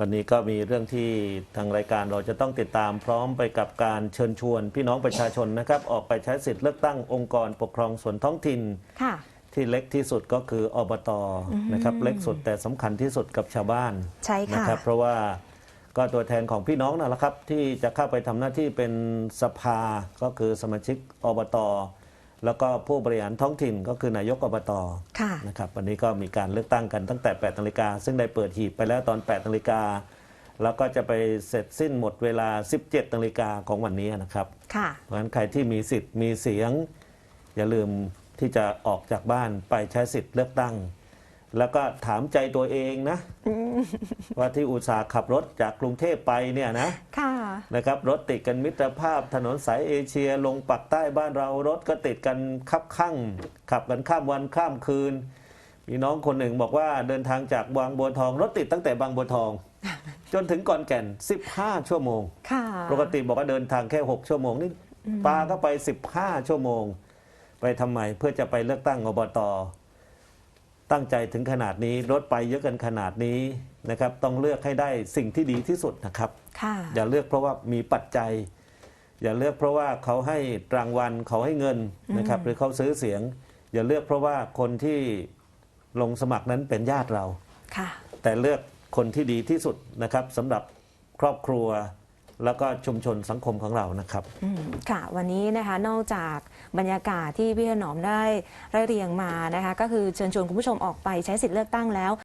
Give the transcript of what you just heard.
วันนี้ก็มีเรื่องที่ทางรายการเราจะต้องติดตามพร้อมไปกับการเชิญชวน พี่น้องประชาชนนะครับ ออกไปใช้สิทธิ์เลือกตั้งองค์กรปกครองส่วนท้องถิ่นค่ะที่เล็กที่สุดก็คืออบตนะครับเล็กสุดแต่สำคัญที่สุดกับชาวบ้านใช่นะค่ะครับเพราะว่าก็ตัวแทนของพี่น้องนั่นแหละครับ ที่จะเข้าไปทำหน้าที่เป็นสภาก็คือสมาชิกอบต แล้วก็ผู้บริหารท้องถิ่นก็คือนายกอบตค่ะนะครับวันนี้ก็มีการเลือกตั้งกันตั้งแต่8นาฬิกาซึ่งได้เปิดหีบไปแล้วตอน8นาฬิกาแล้วก็จะไปเสร็จสิ้นหมดเวลา 17นาฬิกาของวันนี้นะครับค่ะเพราะฉะนั้นใครที่มีสิทธิ์มีเสียง อย่าลืมที่จะออกจากบ้านไปใช้สิทธิ์เลือกตั้ง แล้วก็ถามใจตัวเองนะว่าที่อุตสาห์ขับรถจากกรุงเทพไปเนี่ยนะค่ะนะครับรถติดกันมิตรภาพถนนสายเอเชียลงปักใต้บ้านเรารถก็ติดกันคับข้างขับกันข้ามวันข้ามคืนมีน้องคนหนึ่งบอกว่าเดินทางจากบางบัวทอง รถติดตั้งแต่บางบัวทอง จนถึงก่อนแก่น 15 ชั่วโมงค่ะปกติบอกว่าเดินทางแค่ 6 ชั่วโมงนี่ปาก็ไป 15 ชั่วโมง ไปทำไมเพื่อจะไปเลือกตั้งอบต ตั้งใจถึงขนาดนี้รถไปเยอะกันขนาดนี้นะครับ ต้องเลือกให้ได้สิ่งที่ดีที่สุดนะครับค่ะอย่าเลือกเพราะว่ามีปัจจัย อย่าเลือกเพราะว่าเขาให้รางวัลเขาให้เงินนะครับ หรือเขาซื้อเสียง อย่าเลือกเพราะว่าคนที่ลงสมัครนั้นเป็นญาติเราค่ะแต่เลือกคนที่ดีที่สุดนะครับสำหรับครอบครัว แล้วก็ชุมชนสังคมของเรานะครับ อืมค่ะวันนี้นะคะนอกจากบรรยากาศที่พี่ถนอมได้ไร่เรียงมานะคะก็คือเชิญชวนคุณผู้ชมออกไปใช้สิทธิ์เลือกตั้งแล้ว